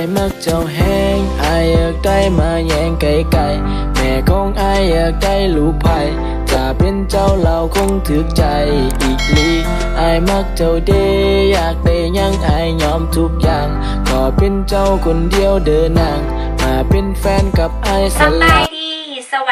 ายมักเจ้าแห้งอายอยากได้มาแย่งไก่ไก่แม่ของอายอยากได้ลูกไผ่จะเป็นเจ้าเราคงถึกใจอีกลีอายมักเจ้าเดอยากได้ยังอายยอมทุกอย่าง ขอเป็นเจ้าคนเดียวเดินนางมาเป็นแฟนกับอายสลาบาย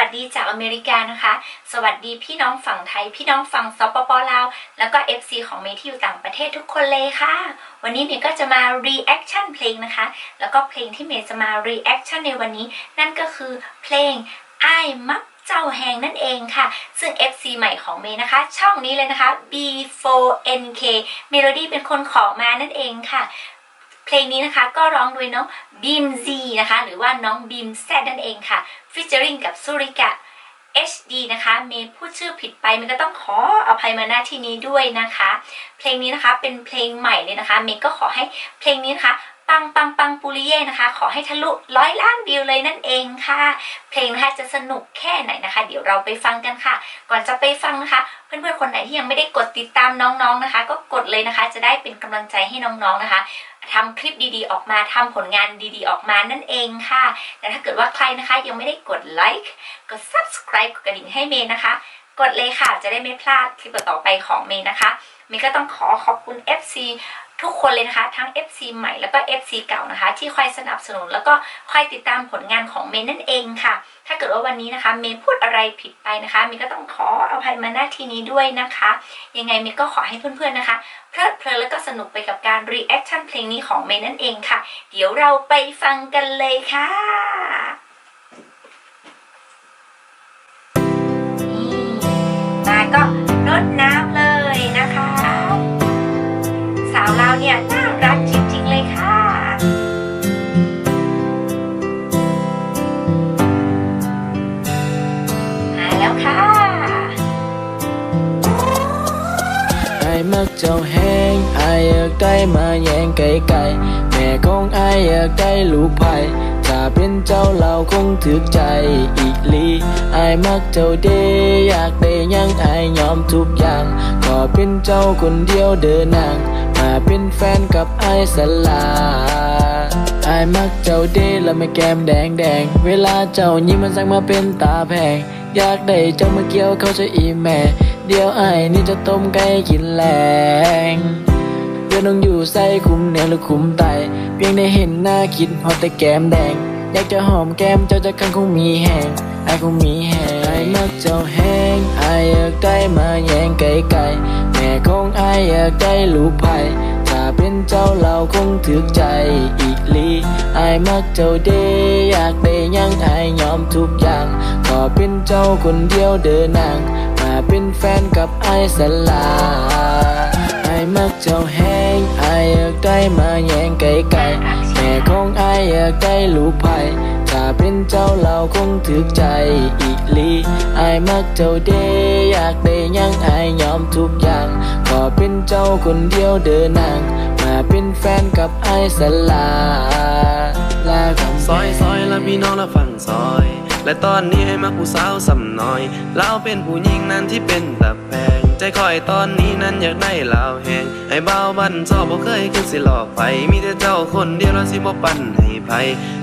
สวัสดีจากอเมริกานะคะ สวัสดีพี่น้องฝั่งไทย พี่น้องฝั่งสปปลาว แล้วก็ FC ของเมย์ที่อยู่ต่างประเทศทุกคนเลยค่ะ วันนี้เมย์ก็จะมา reaction เพลงนะคะ แล้วก็เพลงที่เมย์จะมา reaction ในวันนี้ นั่นก็คือเพลงไอ้มักเจ้าแหงนั่นเองค่ะ ซึ่ง FC ใหม่ของเมย์นะคะ ช่องนี้เลยนะคะ B4NK Melody เป็นคนขอมานั่นเองค่ะ เพลงนี้นะคะก็ร้องโดยน้องบีมซีนะคะ หรือว่าน้องบีมแซดนั่นเองค่ะฟิชเจอริงกับซูริกะ HD นะคะเมย์พูดชื่อผิดไปเมย์ก็ต้องขออภัยมาหน้าที่นี้ด้วยนะคะ เพลงนี้นะคะเป็นเพลงใหม่เลยนะคะเมย์ก็ขอให้เพลงนี้นะคะ ปังปังปังปุริเย่นะคะ ขอให้ทะลุร้อยล้านวิวเลยนั่นเองค่ะ เพลงนะคะจะสนุกแค่ไหนนะคะ เดี๋ยวเราไปฟังกันค่ะ ก่อนจะไปฟังนะคะ เพื่อนๆคนไหนที่ยังไม่ได้กดติดตามน้องๆนะคะ ก็กดเลยนะคะ จะได้เป็นกำลังใจให้น้องๆนะคะทำคลิปดีๆ ออกมาทำผลงานดีๆ ออกมานั่นเองค่ะ แต่ถ้าเกิดว่าใครนะคะยังไม่ได้กดไลค์ กด subscribe กดกระดิ่งให้เมย์นะคะ กดเลยค่ะ จะได้ไม่พลาดคลิปต่อไปของเมย์นะคะ เมย์ก็ต้องขอขอบคุณ FC ทุกคนเลยนะคะ ทั้ง FC ใหม่แล้วก็ FC เก่านะคะ ที่คอยสนับสนุนแล้วก็คอยติดตามผลงานของเมย์นั่นเองค่ะ ถ้าเกิดว่าวันนี้นะคะ เมย์พูดอะไรผิดไปนะคะเมย์ก็ต้องขออภัยมาณที่นี้ด้วยนะคะ ยังไงเมย์ก็ขอให้เพื่อนๆนะคะเพลิดเพลินแล้วก็สนุกไปกับการ reaction เพลงนี้ของเมย์นั่นเองค่ะ เดี๋ยวเราไปฟังกันเลยค่ะ แย่งไก่ไก่แม่ของอายอยากได้ลูกไผ่ถ้าเป็นเจ้าเราคงถึกใจอีกลีอายมักเจ้าเดอยากได้ยังอายยอมทุกอย่าง ขอเป็นเจ้าคนเดียวเดินนางมาเป็นแฟนกับอายสลาอายมักเจ้าเดและไม่แก้มแดงแดง เวลาเจ้ายิ้มมันสั่งมาเป็นตาแพง อยากได้เจ้ามาเกี่ยวเขาจะอีแม่ เดี๋ยวไอ้ายนี่จะต้มไก่กินแรง เดี๋ยวน้องอยู่ใส่คุมเหนือหรือคุมไตเพียงได้เห็นหน้าคิดพอแต่แก้มแดง อยากจะหอมแก้มเจ้าจะคันคงมีแหงไอ้คงมีแหงไอ้มักเจ้าแหงไอ้ายอยากได้มาแย่งไก่ไก่แม่ของไอ้ายอยากได้ลูกไผ่ถ้าเป็นเจ้าเราคงถึกใจอีกลีไอ้มักเจ้าเดอยากได้ยังไอยยอมทุกอย่าง ขอเป็นเจ้าคนเดียวเดินนางมาเป็นแฟนกับไอ้สลาไอ้ มักเจ้าแห้งไออยากได้มาแย่งไก่ไก่แม่ของไอ้อยากได้ลูกไผ่ถ้าเป็นเจ้าเราคงถึกใจอีกลีไอ้มักเจ้าเดอยากได้ยังไอยอมทุกอย่าง ขอเป็นเจ้าคนเดียวเดินนางมาเป็นแฟนกับไอสลาลาคำซอยซอยและพี่น้องและฝั่งซอย และตอนนี้ให้มาผู้สาวสำน้อยเราเป็นผู้หญิงนั้นที่เป็นตะแพงใจคอยตอนนี้นั้นอยากได้ลาวแหงให้เบาบันชอบบ่เคยคิดสิหลอกไปมีแต่เจ้าคนเดียวแล้วสิบ่ปั่นให้ไผ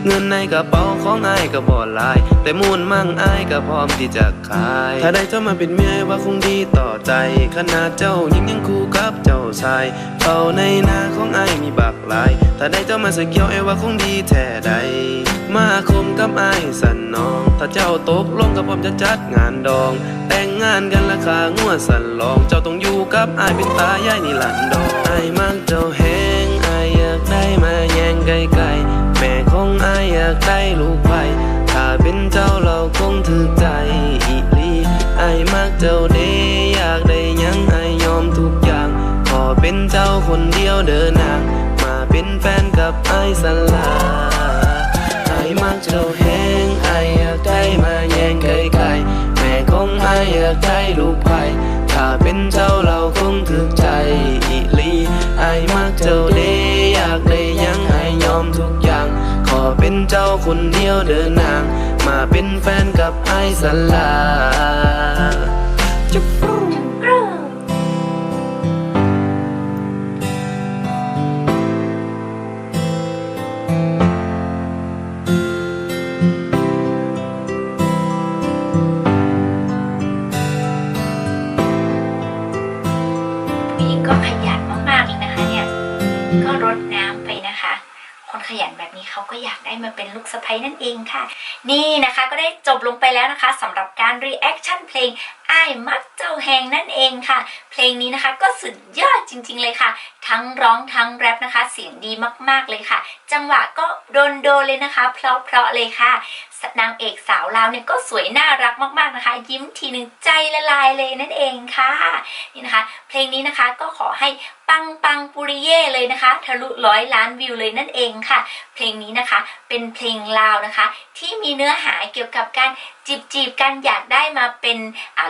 เงินในกระเป๋าของอ้ายก็บ่หลาย แต่มูลมั่งอ้ายก็พร้อมที่จะขาย ถ้าได้เจ้ามาเป็นเมียว่าคงดีต่อใจ ขนาดเจ้ายิ่งยังคู่กับเจ้าชายเฝ้าในหน้าของอ้ายมีบักหลาย ถ้าได้เจ้ามาสเกี่ยวไอ้ว่าคงดีแท้ใดมาคมกับอ้ายสันน้องถ้าเจ้าตกลงกับผมจะจัดงานดอง แต่งงานกันราคางวดสันลอง เจ้าต้องอยู่กับอ้ายเป็นตายายนี่หลันดองอ้ายมักเจ้าแหงอ้ายอยากได้มาแย่งไกลๆแม่ของอายอยากได้ลูกไผ่ถ้าเป็นเจ้าเราคงถึกใจอีลีอ้ายมักเจ้าเดอยากได้ยังอายยอมทุกอย่าง ขอเป็นเจ้าคนเดียวเดินนางมาเป็นแฟนกับไอ้ายสลา มักเจ้าแห้งไอ้าอยากได้มาแย่งไกลๆแม่ของไอ้ายอยากได้ลูกไผ่ถ้าเป็นเจ้าเราคงถึกใจอีลีไอ้มักเจ้าเดอยากได้ยังไอ้ยอมทุกอย่าง ขอเป็นเจ้าคนเดียวเดินนาง มาเป็นแฟนกับไอ้สลา เขาก็อยากได้มาเป็นลูกสะใภ้นั่นเองค่ะ นี่นะคะก็ได้จบลงไปแล้วนะคะสำหรับการ reaction เพลงไอ้มักเจ้าแหงนั่นเองค่ะ เพลงนี้นะคะก็สุดยอดจริง ๆ เลยค่ะ ทั้งร้องทั้งแรปนะคะ เสียงดีมากๆเลยค่ะ จังหวะก็โดนโดนๆเลยนะคะ เพราะๆเลยค่ะนางเอกสาวลาวเนี่ยก็สวยน่ารักมากๆนะคะ ยิ้มทีหนึ่งใจละลายเลยนั่นเองค่ะนี่นะคะ เพลงนี้นะคะก็ขอให้ ปังปังปุริเย่เลยนะคะ ทะลุร้อยล้านวิวเลยนั่นเองค่ะ เพลงนี้นะคะเป็นเพลงลาวนะคะ ที่มีเนื้อหาเกี่ยวกับการจีบจีบกันอยากได้มาเป็น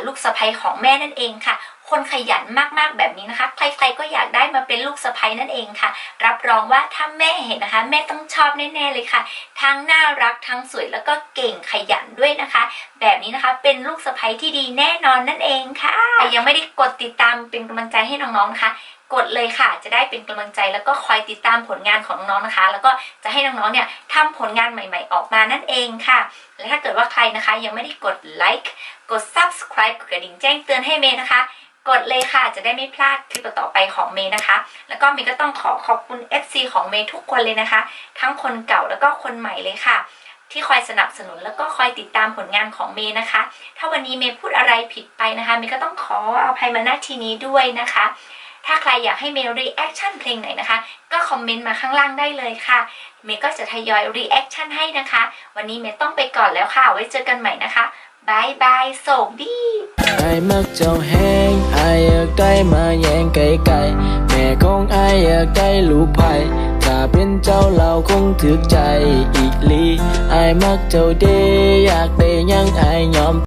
ลูกสะใภ้ของแม่นั่นเองค่ะ คนขยันมากๆแบบนี้นะคะ ใครๆก็อยากได้มาเป็นลูกสะใภ้นั่นเองค่ะ รับรองว่าถ้าแม่เห็นนะคะ แม่ต้องชอบแน่ๆเลยค่ะ ทั้งน่ารักทั้งสวยแล้วก็เก่งขยันด้วยนะคะ แบบนี้นะคะเป็นลูกสะใภ้ที่ดีแน่นอนนั่นเองค่ะ ยังไม่ได้กดติดตามเป็นกำลังใจให้น้องๆนะคะ กดเลยค่ะ จะได้เป็นกำลังใจแล้วก็คอยติดตามผลงานของน้องๆนะคะ แล้วก็จะให้น้องๆเนี่ยทำผลงานใหม่ ๆ ออกมานั่นเองค่ะ และถ้าเกิดว่าใครนะคะ ยังไม่ได้กดไลค์กด subscribe กดกระดิ่งแจ้งเตือนให้เมย์นะคะ กดเลยค่ะ จะได้ไม่พลาดคลิปต่อๆไปของเมย์นะคะ แล้วก็เมย์ก็ต้องขอขอบคุณ FC ของเมย์ทุกคนเลยนะคะ ทั้งคนเก่าแล้วก็คนใหม่เลยค่ะที่คอยสนับสนุนแล้วก็คอยติดตามผลงานของเมย์นะคะ ถ้าวันนี้เมย์พูดอะไรผิดไปนะคะ เมย์ก็ต้องขออภัยมาณที่นี้ด้วยนะคะ ถ้าใครอยากให้เมย์รีแอคชั่นเพลงไหนนะคะ ก็คอมเมนต์มาข้างล่างได้เลยค่ะ เมย์ก็จะทยอยรีแอคชั่นให้นะคะ วันนี้เมย์ต้องไปก่อนแล้วค่ะ ไว้เจอกันใหม่นะคะบายบายโศกดีไอ้มักเจ้าแห้งไอ้อยากได้มาแย่งไก่ไก่แม่ของไอ้อยากได้ลูกไผ่ถ้าเป็นเจ้าเราคงถึกใจอีกลีไอ้มักเจ้าเดอยากได้